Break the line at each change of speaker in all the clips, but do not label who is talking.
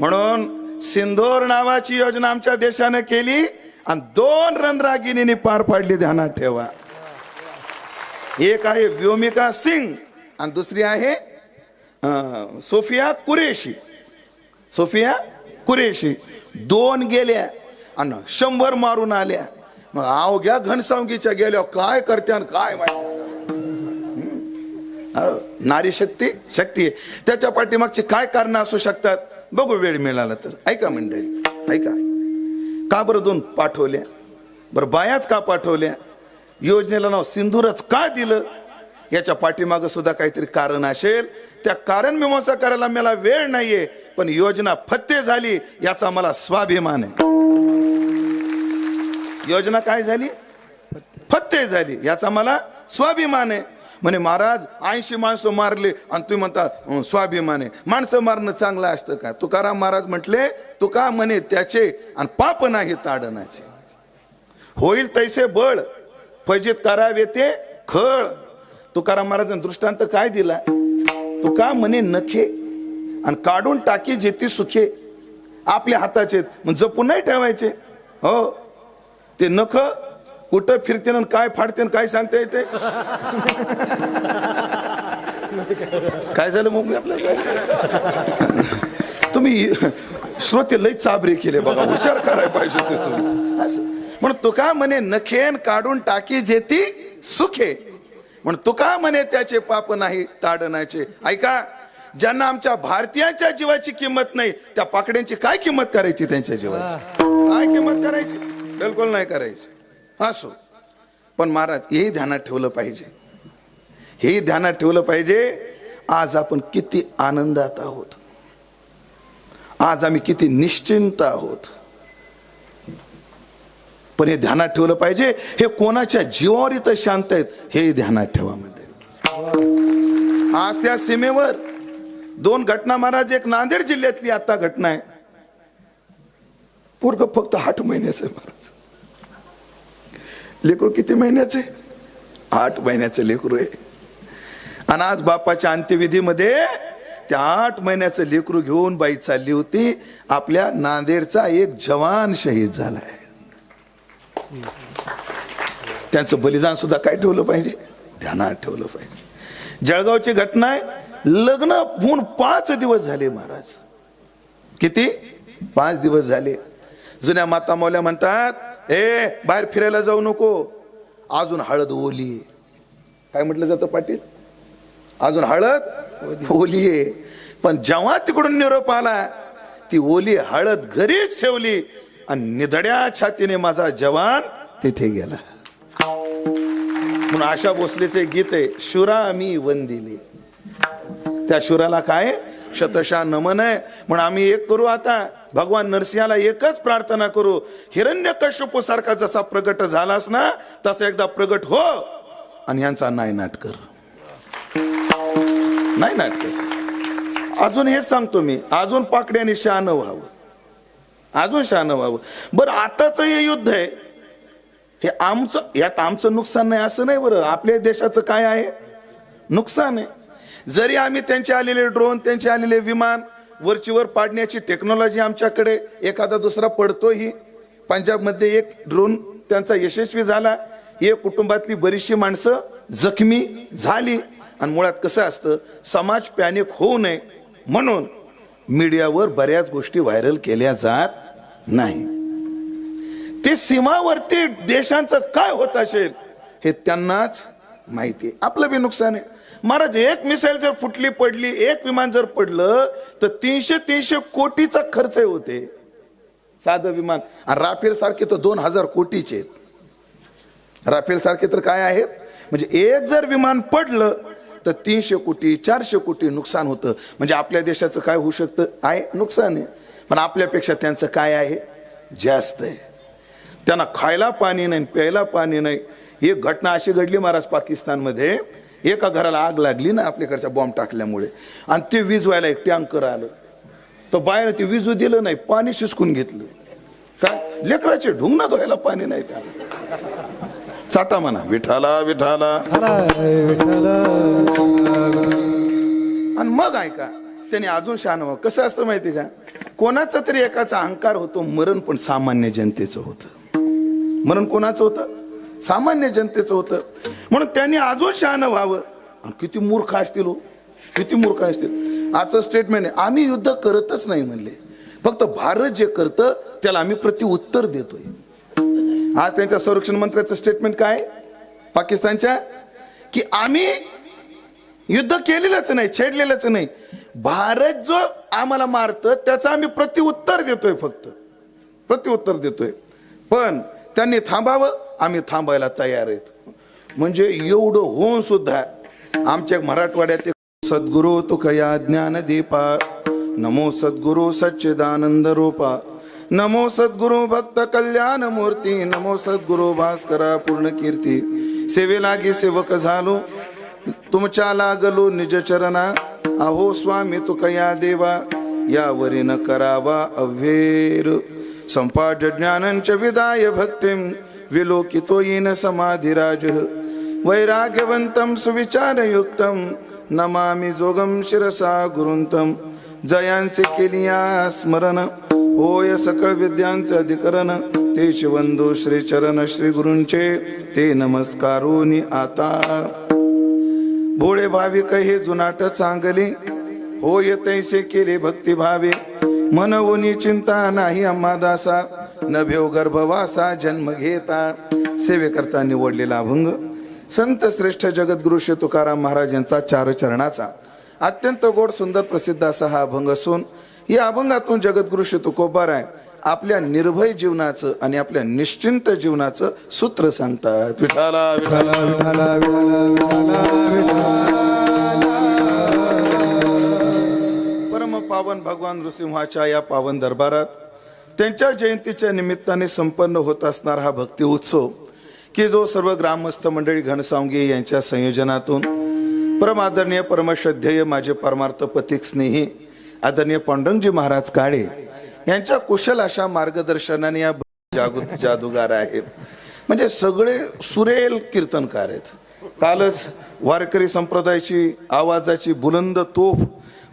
म्हणून सिंधोर नावाची योजना आमच्या देशाने केली आणि दोन रणरागिणींनी पार पाडली ध्यानात ठेवा. एक आहे व्योमिका सिंग आणि दुसरी आहे सोफिया कुरेशी. सोफिया कुरेशी. दोन गेल्या आणि शंभर मारून आल्या. मग अवघ्या घनसावंगीच्या गेल्या काय करत्या आणि काय माहिती? नारी शक्ती शक्ती आहे. त्याच्या पाठीमागची काय कारणं असू शकतात? बघू वेळ मिळाला तर. ऐका मंडळी ऐका. का बरं दोन पाठवल्या? बरं बायाच का पाठवल्या? योजनेला नाव सिंधूरच का दिलं? याच्या पाठीमागं सुद्धा काहीतरी कारण असेल. त्या कारण मीमांसा करायला मला वेळ नाहीये पण योजना फत्ते झाली याचा मला स्वाभिमान आहे. योजना काय झाली? फत्ते झाली याचा मला स्वाभिमान आहे. म्हणे महाराज ऐंशी माणसं मारले आणि तुम्ही म्हणता स्वाभिमाने स्वाभिमान. आहे माणसं मारणं चांगलं असतं का? तुकाराम महाराज म्हटले तुका म्हणे त्याचे आणि पाप नाही ताडनाचे होईल तैसे बळ फजित करावे ते खळ. तुकाराम महाराजांनी दृष्टांत काय दिला? तुका म्हणे नखे आणि काढून टाकी जेती सुखे आपल्या हाताचे मग जपून नाही ठेवायचे? हो. ते नख कुठं फिरते ना काय फाडते काय सांगता येते? काय झालं मग आपल्याला तुम्ही श्रोते लय चाबरे केले बघा हुशार करायला पाहिजे होते म्हणून तुका म्हणे नखेन काढून टाकी जेती सुखे. म्हणून तुका म्हणे त्याचे पाप नाही ताडनाचे ऐका ज्यांना आमच्या भारतीयांच्या जीवाची किंमत नाही त्या पाकड्यांची काय किंमत करायची त्यांच्या जीवाची? काय किंमत करायची? बिलकुल नाही करायची. असो. पण महाराज हेही ध्यानात ठेवलं पाहिजे. हे ध्यानात ठेवलं पाहिजे आज आपण किती आनंदात आहोत. आज आम्ही किती निश्चिंत आहोत. पण हे ध्यानात ठेवलं पाहिजे हे कोणाच्या जीवावर इथं शांत आहेत हे ध्यानात ठेवा म्हणजे आज त्या सीमेवर दोन घटना महाराज एक नांदेड जिल्ह्यातली आता घटना आहे. पूर्ग फक्त आठ महिन्याचं आहे महाराज. लेकरू किती महिन्याचे? आठ महिन्याचं लेकरू आहे. आणि आज बापाच्या अंत्यविधीमध्ये त्या आठ महिन्याचं लेकरू घेऊन बाई चालली होती. आपल्या नांदेडचा एक जवान शहीद झालाय. त्यांचं बलिदान सुद्धा काय ठेवलं पाहिजे? ध्यानात ठेवलं पाहिजे. जळगावची घटना आहे. लग्न होऊन पाच दिवस झाले महाराज. किती? पाच दिवस झाले. जुन्या माता मौल्या म्हणतात ए बाहेर फिरायला जाऊ नको. अजून हळद ओली आहे. काय म्हटलं जातं पाटील? अजून हळद ओली आहे. पण जेव्हा तिकडून निरोप आला ती ओली हळद घरीच ठेवली आणि निधड्या छातीने माझा जवान तिथे गेला. म्हणून आशा भोसलेचे गीत आहे शुरा मी वंदिले. त्या शुराला काय? शतशा नमन आहे. म्हणून आम्ही एक करू आता. भगवान नरसिंहाला एकच प्रार्थना करू. हिरण्य कश्यपू सारखा जसा प्रगट झालास ना तसा एकदा प्रगट हो. आणि यांचा नायनाट कर नाही नाटक अजून हेच सांगतो मी. अजून पाकड्याने शहाणं व्हावं. अजून शहाणं व्हावं. बरं आताच हे युद्ध आहे. हे आमचं यात आमचं नुकसान नाही असं नाही बरं. आपल्या देशाचं काय आहे? नुकसान आहे. जरी आम्ही त्यांचे आलेले ड्रोन त्यांचे आलेले विमान वरचीवर पाडण्याची टेक्नॉलॉजी आमच्याकडे एखादा दुसरा पडतोही. पंजाबमध्ये एक ड्रोन त्यांचा यशस्वी झाला. एक कुटुंबातली बरीचशी माणसं जखमी झाली. आणि मुळात कसं असतं समाज पॅनिक होऊ नये म्हणून मीडियावर बऱ्याच गोष्टी व्हायरल केल्या जात नाही. ते सीमावर्ती देशांचं काय होत असेल हे त्यांनाच माहिती आहे. आपलं बी नुकसान आहे. महाराज एक मिसाईल जर फुटली पडली एक विमान जर पडलं तर तीनशे तीनशे कोटीचा खर्च होते. साधं विमान. आणि राफेल सारखे तर दोन हजार कोटीचे आहेत. राफेल सारखे तर काय आहेत? म्हणजे एक जर विमान पडलं तर तीनशे कोटी चारशे कोटी नुकसान होतं. म्हणजे आपल्या देशाचं काय होऊ शकतं? आहे नुकसान आहे. पण आपल्यापेक्षा त्यांचं काय आहे? जास्त आहे. त्यांना खायला पाणी नाही प्यायला पाणी नाही. एक घटना अशी घडली महाराज पाकिस्तानमध्ये. एका घराला आग लागली ना आपल्याकडच्या बॉम्ब टाकल्यामुळे. आणि ते विजवायला एक टँकर आलं. तर बाहेर ते विजू दिलं नाही पाणी शिसकून घेतलं. काय लेकराचे ढुंगणा धुवायला पाणी नाही त्या. चाटा म्हणा विठाला विठाला. आणि मग ऐका त्याने अजून शहाण व्हावं कसं असतं माहिती का? कोणाचा तरी एकाचा अहंकार होतो मरण पण सामान्य जनतेचं होतं. मरण कोणाचं होतं? सामान्य जनतेचं होतं. म्हणून त्यांनी अजून शहाणं व्हावं. किती मूर्ख असतील हो. किती मूर्ख असतील. आजचं स्टेटमेंट आहे. आम्ही युद्ध करतच नाही म्हणले. फक्त भारत जे करतं त्याला आम्ही प्रतिउत्तर देतोय. आज त्यांच्या संरक्षण मंत्र्याचं स्टेटमेंट काय? पाकिस्तानच्या? की आम्ही युद्ध केलेलंच नाही छेडलेलंच नाही. भारत जो आम्हाला मारतं त्याचं आम्ही प्रतिउत्तर देतोय फक्त. प्रतिउत्तर देतोय. पण त्यांनी थांबावं आम्ही थांबायला तयार आहेत. म्हणजे एवढं होऊन सुद्धा आमच्या मराठवाड्यात सद्गुरू तुकया ज्ञान दीपा नमो सद्गुरू सच्चिदानंद रूपा नमो सद्गुरू भक्त कल्याण मूर्ती नमो सद्गुरू भास्करा पूर्ण कीर्ती. सेवेलागी सेवक झालो तुमच्या लागलो निज चरणा. अहो स्वामी तुकया देवा यावरी न करावा अव्हेर. संपाठ ज्ञानंच विदाय भक्तिम विलोकितो येन समाधिराज। वैराग्यवंतं सुविचारयुक्तं नमामि जोगं शिरसा गुरुंतम जयांचे केलिया स्मरण होय सकळ विद्यांचे अधिकरण। ते शिवंदो श्री चरण श्री गुरूंचे ते नमस्कारोनी आता। भोळे भाविक हे जुनाट चांगले होय तैसे केले भक्तिभावे। मनवुनी चिंता नाही अम्मा दासा नभ्यो गर्भवासा जन्म घेता सेवेकरता निवडलेला अभंग संत श्रेष्ठ जगद्गुरु श्री तुकाराम महाराज यांचा चार चरणाचा अत्यंत गोड सुंदर प्रसिद्ध असा हा अभंग असून या अभंगातून जगद्गुरु श्री तुकोबाराय आपल्या निर्भय जीवनाचं आणि आपल्या निश्चिंत जीवनाचं सूत्र सांगतात विठाला विठाला परम पावन भगवान नृसिंहाच्या या पावन दरबारात त्यांच्या जयंतीच्या निमित्ताने संपन्न होत असणारा हा भक्ती उत्सव की जो सर्व ग्रामस्थ मंडळी घनसावंगी यांच्या संयोजनातून परम आदरणीय परमश्रद्धेय माझे परमार्थ पथिक स्नेही आदरणीय पांडुरंगजी महाराज काळे यांच्या कुशल अशा मार्गदर्शनाने या जागू जादूगार आहेत म्हणजे सगळे सुरेल कीर्तनकार आहेत. कालच वारकरी संप्रदायाची आवाजाची बुलंद तोफ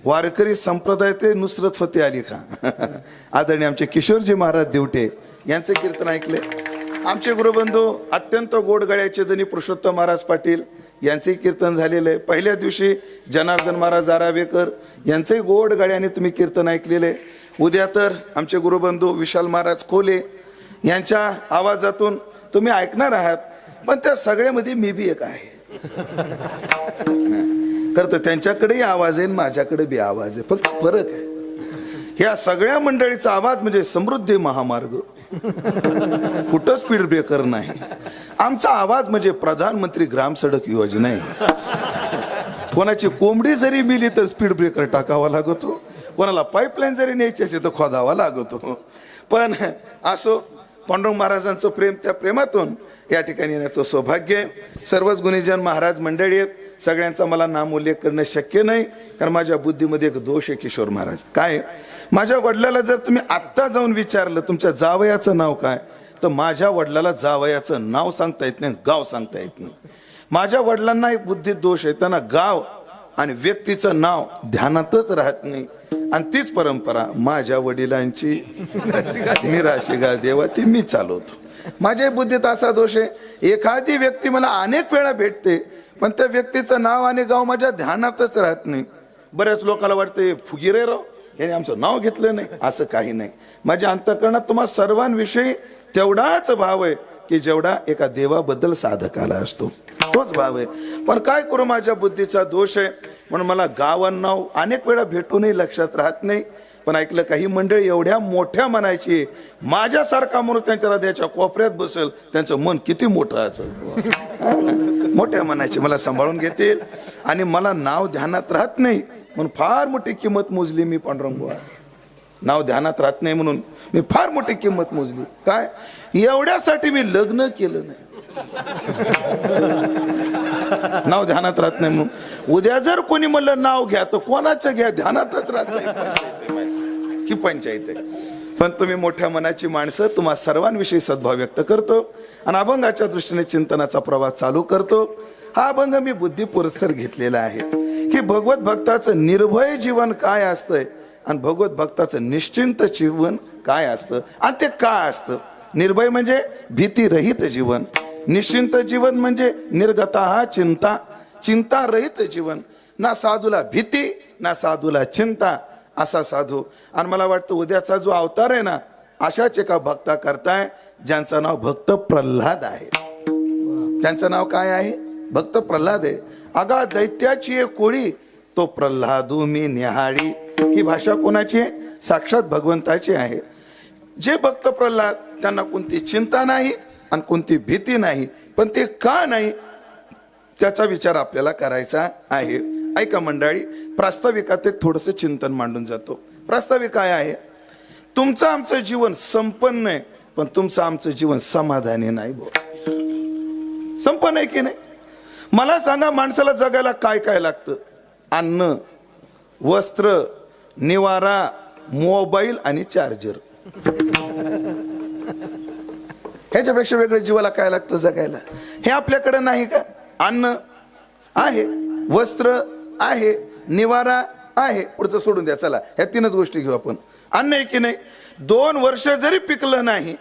वारकरी संप्रदाय ते नुसरत फते अली खान आदरणीय आमचे किशोरजी महाराज देवटे यांचे कीर्तन ऐकले. आमचे गुरुबंधू अत्यंत गोड गळ्याचे धनी पुरुषोत्तम महाराज पाटील यांचंही कीर्तन झालेलं. आहे पहिल्या दिवशी जनार्दन महाराज आरावेकर यांचंही गोड गळ्याने तुम्ही कीर्तन ऐकलेले. उद्या तर आमचे गुरुबंधू विशाल महाराज खोले यांच्या आवाजातून तुम्ही ऐकणार आहात पण त्या सगळ्यामध्ये मी बी एक आहे. खरं तर त्यांच्याकडेही आवाज आहे माझ्याकडे बी आवाज आहे. फक्त फरक आहे. ह्या सगळ्या मंडळीचा आवाज म्हणजे समृद्धी महामार्ग. कुठं स्पीड ब्रेकर नाही. आमचा आवाज म्हणजे प्रधानमंत्री ग्राम सडक योजना. आहे कोणाची कोंबडी जरी मिली तर स्पीड ब्रेकर टाकावा लागतो. कोणाला पाईपलाईन जरी न्यायची असेल तर खोदावा लागतो. पण असो पांडुरंग महाराजांचं प्रेम त्या प्रेमातून या ठिकाणी येण्याचं सौभाग्य आहे. सर्वच गुणीजन महाराज मंडळी आहेत. सगळ्यांचा मला नाम उल्लेख करणं शक्य नाही कारण माझ्या बुद्धीमध्ये एक दोष आहे किशोर महाराज. काय? माझ्या वडिलाला जर तुम्ही आत्ता जाऊन विचारलं तुमच्या जावयाचं नाव काय? तर माझ्या वडिलाला जावयाचं नाव सांगता येत नाही गाव सांगता येत नाही. माझ्या वडिलांना एक बुद्धीत दोष आहे त्यांना गाव आणि व्यक्तीचं नाव ध्यानातच राहत नाही. आणि तीच परंपरा माझ्या वडिलांची. मी राशिगा देवा ती मी चालवतो. माझ्या बुद्धीत असा दोष आहे. एखादी व्यक्ती मला अनेक वेळा भेटते पण त्या व्यक्तीचं नाव आणि गाव माझ्या ध्यानातच राहत नाही. बऱ्याच लोकांना वाटते फुगिरे राव याने आमचं नाव घेतलं नाही असं काही नाही. माझ्या अंतकरणात तुम्हा सर्वांविषयी तेवढाच भाव आहे की जेवढा एका देवाबद्दल साधकाला असतो. तोच भाव आहे. पण काय करू माझ्या बुद्धीचा दोष आहे. म्हणून मला गावांना अनेक वेळा भेटूनही लक्षात राहत नाही. पण ऐकलं काही मंडळी एवढ्या मोठ्या मनाची माझ्यासारखा म्हणून त्यांच्या हृदयाच्या कोपऱ्यात बसेल त्यांचं मन किती मोठं असेल. मोठ्या मनाची मला सांभाळून घेतील. आणि मला नाव ध्यानात राहत नाही म्हणून फार मोठी किंमत मोजली मी पांडुरंगुआ नाव ध्यानात राहत नाही म्हणून मी फार मोठी किंमत मोजली. काय? एवढ्यासाठी मी लग्न केलं नाही. नाव ध्यानात राहत नाही म्हणून. उद्या जर कोणी म्हणलं नाव घ्या तर कोणाचं घ्या? ध्यानातच राहत नाही. ही पंचायत आहे. पण तुम्ही मोठ्या मनाची माणसं तुम्हा सर्वांविषयी सद्भाव व्यक्त करतो आणि अभंगाच्या दृष्टीने चिंतनाचा प्रवास चालू करतो. हा अभंग मी बुद्धिपुरस्सर घेतलेला आहे की भगवत भक्ताचं निर्भय जीवन काय असतंय आणि भगवत भक्ताचं निश्चिंत जीवन काय असतं आणि ते काय असतं? निर्भय म्हणजे भीतीरहित जीवन निश्चिंत जीवन म्हणजे निर्गता चिंता चिंता रहित जीवन. ना साधूला भीती ना साधूला चिंता असा साधू. आणि मला वाटतं उद्याचा जो अवतार आहे ना अशाच एका भक्ता करताय ज्यांचं नाव भक्त प्रल्हाद आहे. त्यांचं नाव काय आहे? भक्त प्रल्हाद आहे. अगा दैत्याची एक कोळी तो प्रल्हादू मी निहाळी ही भाषा कोणाची आहे? साक्षात भगवंताची आहे. जे भक्त प्रल्हाद त्यांना कोणती चिंता नाही आणि कोणती भीती नाही पण ते का नाही त्याचा विचार आपल्याला करायचा आहे. ऐका मंडळी प्रास्ताविकात एक थोडस चिंतन मांडून जातो. प्रास्ताविक काय आहे? तुमचं आमचं जीवन संपन्न आहे पण तुमचं आमचं जीवन समाधानी नाही बोल संपन्न आहे की नाही? मला सांगा माणसाला जगायला काय काय लागतं? अन्न वस्त्र निवारा मोबाईल आणि चार्जर. ह्याच्यापेक्षा वेगळं जीवाला काय लागतं जगायला? हे आपल्याकडे नाही का? अन्न आहे वस्त्र आहे निवारा आहे पुढचं सोडून द्या. चला ह्या तीनच गोष्टी घेऊ आपण. अन्न आहे की नाही दोन वर्ष जरी पिकलं नाही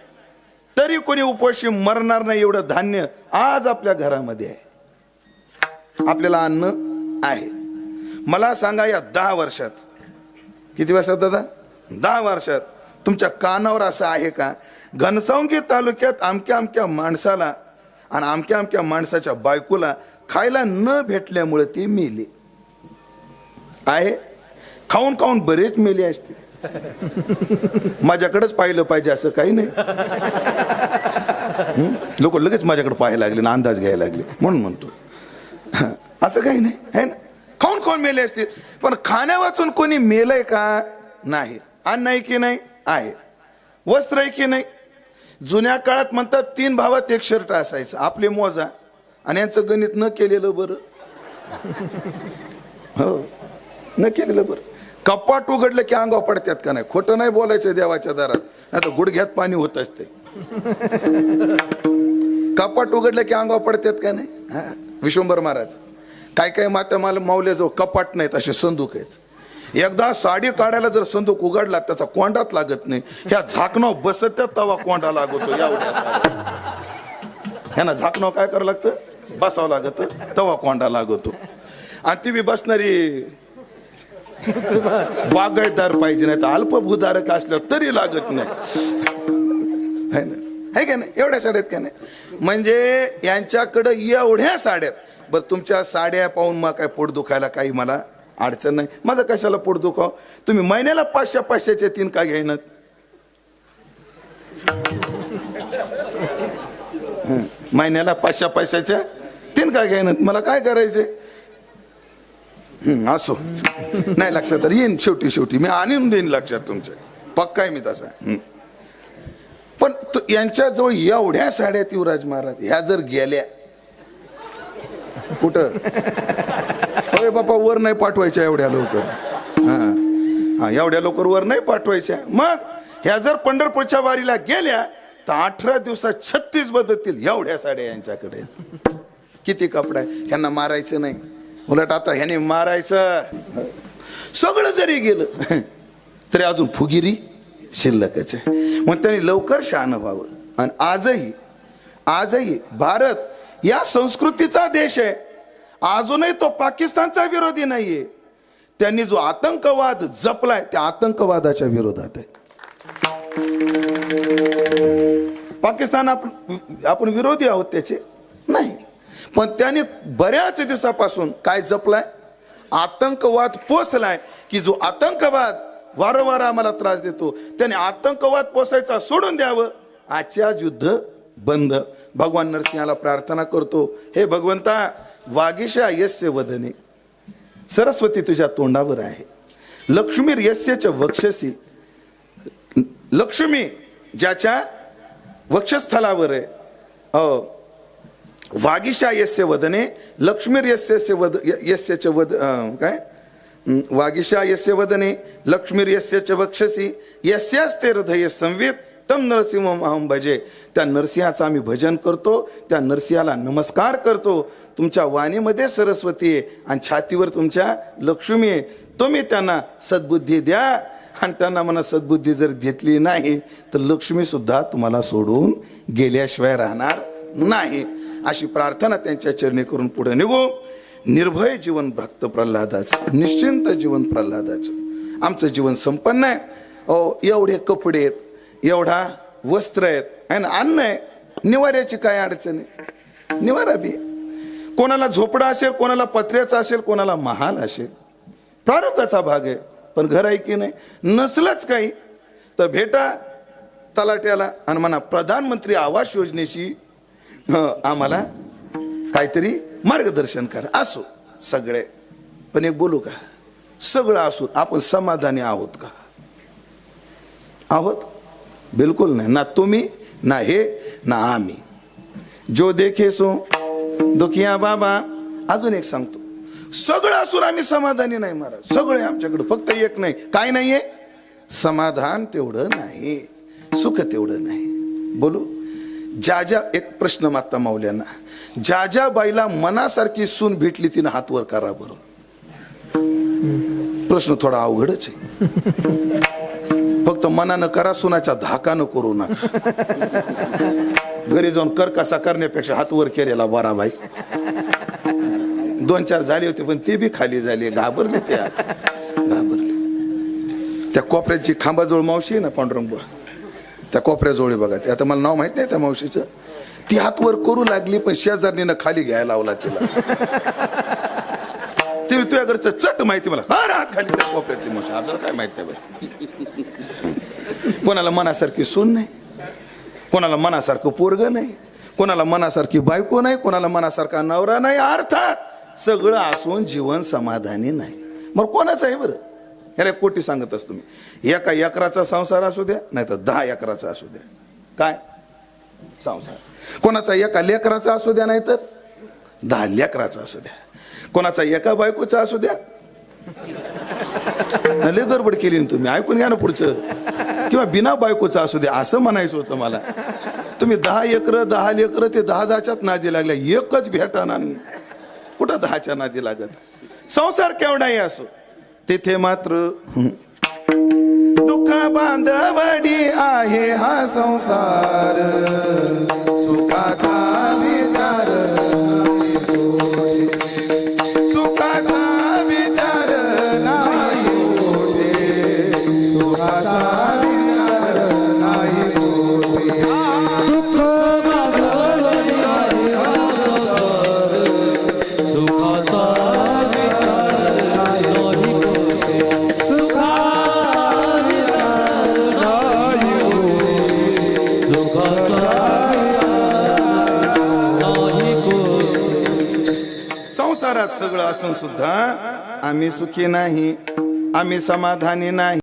तरी कोणी उपाशी मरणार नाही एवढं धान्य आज आपल्या घरामध्ये आहे. आपल्याला अन्न आहे. मला सांगा या दहा वर्षात. किती वर्षात दादा? दहा वर्षात. तुमच्या कानावर असं आहे का? घनसावंगी तालुक्यात आमक्या अमक्या माणसाला आणि आमक्या अमक्या माणसाच्या बायकोला खायला न भेटल्यामुळे ती मेली. आहे? खाऊन खाऊन बरेच मेले असते माझ्याकडेच पाहिलं पाहिजे असं काही नाही. लोक लगेच माझ्याकडे पाहायला लागले ना अंदाज घ्यायला लागले. म्हणून म्हणतो. असं काही नाही. है ना? खाऊन खाऊन मेले असतील. पण खाण्या वाचून कोणी मेलंय का? नाही. अन्न आहे की नाही? आहे. वस्त्र आहे की नाही? जुन्या काळात म्हणतात तीन भावात एक शर्ट असायचं. आपले मोजा. आणि यांचं गणित न केलेलं बरं. हो. न केलेलं बरं. कपाट उघडलं की अंगावर पडतात का नाही? खोटं नाही बोलायचं देवाच्या दारात. आता गुडघ्यात पाणी होत असते. कपाट उघडलं की अंगावर पडतात का नाही? हा? विश्वंभर महाराज काय काय माता मला माऊल्याजवळ कपाट नाहीत असे संदूक आहेत. एकदा साडी काढायला जर संदूक उघडला त्याचा कोंडात लागत नाही. ह्या झाकणं बसत तवा कोंडा लागतो या ह्यांना झाकणं काय करावं लागतं? बसावं लागत. तवा कोंडा लागतो. आणि ती बी बसणारी बागळदार पाहिजे नाही तर अल्पभूधारक असलं तरी लागत नाही. है ना? का नाही? एवढ्या साड्यात का नाही? म्हणजे यांच्याकडं एवढ्या साड्यात बरं तुमच्या साड्या पाहून मग काय पोट दुखायला काही मला अडचण नाही. माझं कशाला पोट दुखाव? तुम्ही महिन्याला पाचशे पाचशेचे तीन का घेणार महिन्याला पाचशे पाचशेच्या तीन का घेणार मला काय करायचे असो. नाही लक्षात आलं. येईन शेवटी शेवटी. मी आणून देईन लक्षात तुमच्या. पक्का आहे मी तसा. पण तो- यांच्याजवळ एवढ्या साड्यात युवराज महाराज. ह्या जर गेल्या कुठं? अरे बापा वर नाही पाठवायच्या एवढ्या लवकर. हा. हा एवढ्या लवकर वर नाही पाठवायच्या. मग ह्या जर पंढरपूरच्या वारीला गेल्या तर अठरा दिवसात छत्तीस बदलतील एवढ्या साड्या यांच्याकडे. किती कपडा आहे? ह्यांना मारायचं नाही. उलट आता ह्याने मारायचं. सगळं जरी गेलं तरी अजून फुगिरी शिल्लकच आहे. मग त्यांनी लवकर शहाणं व्हावं. आणि आजही आजही भारत या संस्कृतीचा देश आहे. अजूनही तो पाकिस्तानचा विरोधी नाहीये. त्यांनी जो आतंकवाद जपलाय त्या आतंकवादाच्या विरोधात आहे. पाकिस्तान आपण आपण विरोधी आहोत त्याचे? नाही. पण त्याने बऱ्याच दिवसापासून काय जपलाय? आतंकवाद पोचलाय की जो आतंकवाद वारंवार आम्हाला त्रास देतो त्याने आतंकवाद पोसायचा सोडून द्यावं? आजच्या युद्ध बंद. भगवान नरसिंहाला प्रार्थना करतो हे भगवंता वागीशा यस्य वदने. सरस्वती तुझ्या तोंडावर आहे. लक्ष्मी यस्यच्या वक्षसी. लक्ष्मी ज्याच्या वक्षस्थलावर आहे. वाघिशा यस्य वदने लक्ष्मीर यस्य वद यस्यच वद काय? हं, यस्य वदने लक्ष्मीर च वक्षसी यस्यास्ते हृदय संवेद तम नरसिंह अहम भजे. त्या नरसिंहाचं आम्ही भजन करतो त्या नरसिंहाला नमस्कार करतो. तुमच्या वाणीमध्ये सरस्वती आहे आणि छातीवर तुमच्या लक्ष्मी आहे. तुम्ही त्यांना सद्बुद्धी द्या. आणि त्यांना म्हणा सद्बुद्धी जर घेतली नाही तर लक्ष्मीसुद्धा तुम्हाला सोडून गेल्याशिवाय राहणार नाही. अशी प्रार्थना त्यांच्या चरणी करून पुढे निघू. निर्भय जीवन भक्त प्रल्हादाचं निश्चिंत जीवन प्रल्हादाचं. आमचं जीवन संपन्न आहे. अहो एवढे कपडे आहेत एवढा वस्त्र आहेत आणि अन्न आहे. निवाऱ्याची काय अडचण आहे? निवारा बी. कोणाला झोपडा असेल कोणाला पत्र्याचा असेल कोणाला महाल असेल. प्रारब्धाचा भाग आहे पण घर आहे की नाही? नसलंच काही. तर भेटा तलाट्याला आणि म्हणा प्रधानमंत्री आवास योजनेची आम्हाला काहीतरी मार्गदर्शन करा. असो सगळे. पण एक बोलू का? सगळं असू आपण समाधानी आहोत का? आहोत? बिलकुल नाही. ना तुम्ही ना हे ना आम्ही. जो देखे सो दुखिया बाबा. अजून एक सांगतो. सगळं असून आम्ही समाधानी नाही महाराज. सगळे आमच्याकडे फक्त एक नाही. काय नाहीये? समाधान तेवढं नाही. सुख तेवढं नाही. बोलू? ज्या ज्या एक प्रश्न माता माऊल्यांना ज्या ज्या बाईला मनासारखी सून भेटली तिनं हात वर करा बरं. प्रश्न थोडा अवघडच आहे. फक्त मनानं करा सुनाच्या धाकानं करू नका. घरी जाऊन कर कसा करण्यापेक्षा हात वर केलेला बरा बाई. दोन चार झाले होते पण ते बी खाली झाले घाबरले त्या घाबरले. त्या कोपऱ्याची खांबाजवळ मावशी आहे ना पांडुरंग त्या कोपऱ्याजवळ बघा ते. आता मला नाव माहीत नाही त्या मावशीचं. ती हात वर करू लागली पण शेजारणीनं खाली घ्यायला लावला तिला. ते तुझ्या घरचं चट माहिती मला. हा राहत खाली त्या कोपऱ्यातली मावशी. आपल्याला काय माहीत नाही कोणाला मनासारखी सून नाही. कोणाला मनासारखं पोरग नाही. कोणाला मनासारखी बायको नाही. कोणाला मनासारखा नवरा नाही. अर्थात सगळं असून जीवन समाधानी नाही. मग कोणाचं आहे बरं? ह्याला कोटी सांगत असतो मी. एका एकराचा संसार असू द्या नाही तर दहा एकराचा असू द्या. काय? संसार. कोणाचा एका लेकराचा असू द्या नाही तर दहा लेकराचा असू द्या. कोणाचा एका बायकोचा असू द्या. लय गडबड केली ना तुम्ही. ऐकून घ्या ना पुढचं. किंवा बिना बायकोचं असू द्या असं म्हणायचं होतं मला. तुम्ही दहा एकर दहा लेकर ते दहा दहाच्यात नादी लागल्या. एकच भेटाना कुठं दहाच्या नादी लागत? संसार केवढाही असो तेथे मात्र सुख बांधवडी आहे हा संसार. सुखाचा असून सुद्धा आम्ही सुखी नाही. आम्ही समाधानी नाही.